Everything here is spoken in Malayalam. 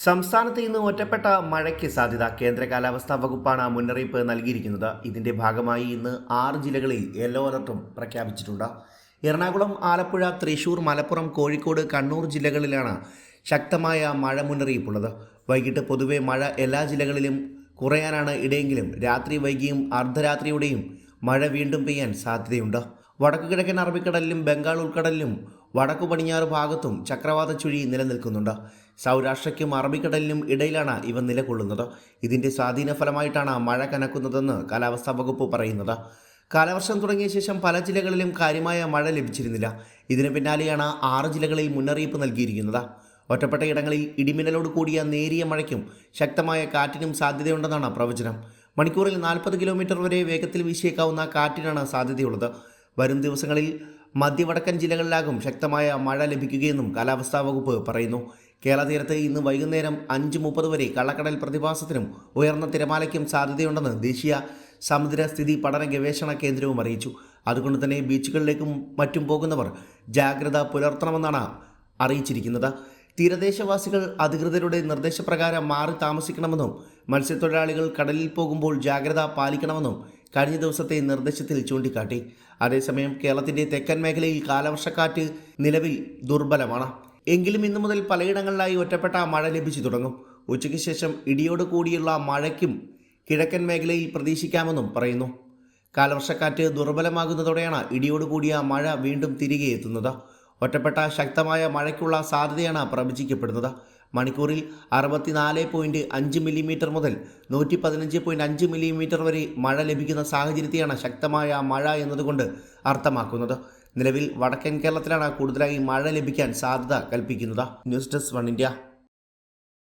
സംസ്ഥാനത്ത് ഇന്ന് ഒറ്റപ്പെട്ട മഴയ്ക്ക് സാധ്യത. കേന്ദ്ര കാലാവസ്ഥാ വകുപ്പാണ് മുന്നറിയിപ്പ് നൽകിയിരിക്കുന്നത്. ഇതിന്റെ ഭാഗമായി ഇന്ന് ആറ് ജില്ലകളിൽ യെല്ലോ അലർട്ടും പ്രഖ്യാപിച്ചിട്ടുണ്ട്. എറണാകുളം ആലപ്പുഴ തൃശൂർ മലപ്പുറം കോഴിക്കോട് കണ്ണൂർ ജില്ലകളിലാണ് ശക്തമായ മഴ മുന്നറിയിപ്പുള്ളത്. വൈകിട്ട് പൊതുവെ മഴ എല്ലാ ജില്ലകളിലും കുറയാനാണ് ഇടയെങ്കിലും രാത്രി വൈകിയും അർദ്ധരാത്രിയോടെയും മഴ വീണ്ടും പെയ്യാൻ സാധ്യതയുണ്ട്. വടക്കു കിഴക്കൻ അറബിക്കടലിലും ബംഗാൾ ഉൾക്കടലിലും വടക്കു പടിഞ്ഞാറ് ഭാഗത്തും ചക്രവാത ചുഴി നിലനിൽക്കുന്നുണ്ട്. സൗരാഷ്ട്രയ്ക്കും അറബിക്കടലിനും ഇടയിലാണ് ഇവ നിലകൊള്ളുന്നത്. ഇതിന്റെ സ്വാധീന ഫലമായിട്ടാണ് മഴ കനക്കുന്നതെന്ന് കാലാവസ്ഥാ വകുപ്പ് പറയുന്നത്. കാലവർഷം തുടങ്ങിയ ശേഷം പല ജില്ലകളിലും കാര്യമായ മഴ ലഭിച്ചിരുന്നില്ല. ഇതിനു പിന്നാലെയാണ് ആറ് ജില്ലകളിൽ മുന്നറിയിപ്പ് നൽകിയിരിക്കുന്നത്. ഒറ്റപ്പെട്ട ഇടങ്ങളിൽ ഇടിമിന്നലോട് കൂടിയ നേരിയ മഴയ്ക്കും ശക്തമായ കാറ്റിനും സാധ്യതയുണ്ടെന്നാണ് പ്രവചനം. മണിക്കൂറിൽ നാൽപ്പത് കിലോമീറ്റർ വരെ വേഗത്തിൽ വീശിയേക്കാവുന്ന കാറ്റിനാണ് സാധ്യതയുള്ളത്. വരും ദിവസങ്ങളിൽ മധ്യവടക്കൻ ജില്ലകളിലാകും ശക്തമായ മഴ ലഭിക്കുകയെന്നും കാലാവസ്ഥാ വകുപ്പ് പറയുന്നു. കേരള തീരത്ത് ഇന്ന് വൈകുന്നേരം അഞ്ച് മുപ്പത് വരെ കള്ളക്കടൽ പ്രതിഭാസത്തിനും ഉയർന്ന തിരമാലയ്ക്കും സാധ്യതയുണ്ടെന്ന് ദേശീയ സമുദ്രസ്ഥിതി പഠന ഗവേഷണ കേന്ദ്രവും അറിയിച്ചു. അതുകൊണ്ട് തന്നെ ബീച്ചുകളിലേക്കും മറ്റും പോകുന്നവർ ജാഗ്രത പുലർത്തണമെന്നാണ് അറിയിച്ചിരിക്കുന്നത്. തീരദേശവാസികൾ അധികൃതരുടെ നിർദ്ദേശപ്രകാരം മാറി താമസിക്കണമെന്നും മത്സ്യത്തൊഴിലാളികൾ കടലിൽ പോകുമ്പോൾ ജാഗ്രത പാലിക്കണമെന്നും കഴിഞ്ഞ ദിവസത്തെ നിർദ്ദേശത്തിൽ ചൂണ്ടിക്കാട്ടി. അതേസമയം കേരളത്തിന്റെ തെക്കൻ മേഖലയിൽ കാലവർഷക്കാറ്റ് നിലവിൽ ദുർബലമാണ്. എങ്കിലും ഇന്നു മുതൽ പലയിടങ്ങളിലായി ഒറ്റപ്പെട്ട മഴ ലഭിച്ചു തുടങ്ങും. ഉച്ചയ്ക്ക് ശേഷം ഇടിയോട് കൂടിയുള്ള മഴയ്ക്കും കിഴക്കൻ മേഖലയിൽ പ്രതീക്ഷിക്കാമെന്നും പറയുന്നു. കാലവർഷക്കാറ്റ് ദുർബലമാകുന്നതോടെയാണ് ഇടിയോട് കൂടിയ മഴ വീണ്ടും തിരികെ എത്തുന്നത്. ഒറ്റപ്പെട്ട ശക്തമായ മഴയ്ക്കുള്ള സാധ്യതയാണ് പ്രവചിക്കപ്പെടുന്നത്. മണിക്കൂറിൽ അറുപത്തിനാല് പോയിന്റ് അഞ്ച് മില്ലിമീറ്റർ മുതൽ നൂറ്റി പതിനഞ്ച് പോയിന്റ് അഞ്ച് മില്ലിമീറ്റർ വരെ മഴ ലഭിക്കുന്ന സാഹചര്യത്തെയാണ് ശക്തമായ മഴ എന്നതുകൊണ്ട് അർത്ഥമാക്കുന്നത്. നിലവിൽ വടക്കൻ കേരളത്തിലാണ് കൂടുതലായി മഴ ലഭിക്കാൻ സാധ്യത കൽപ്പിക്കുന്നത്. News desk one India.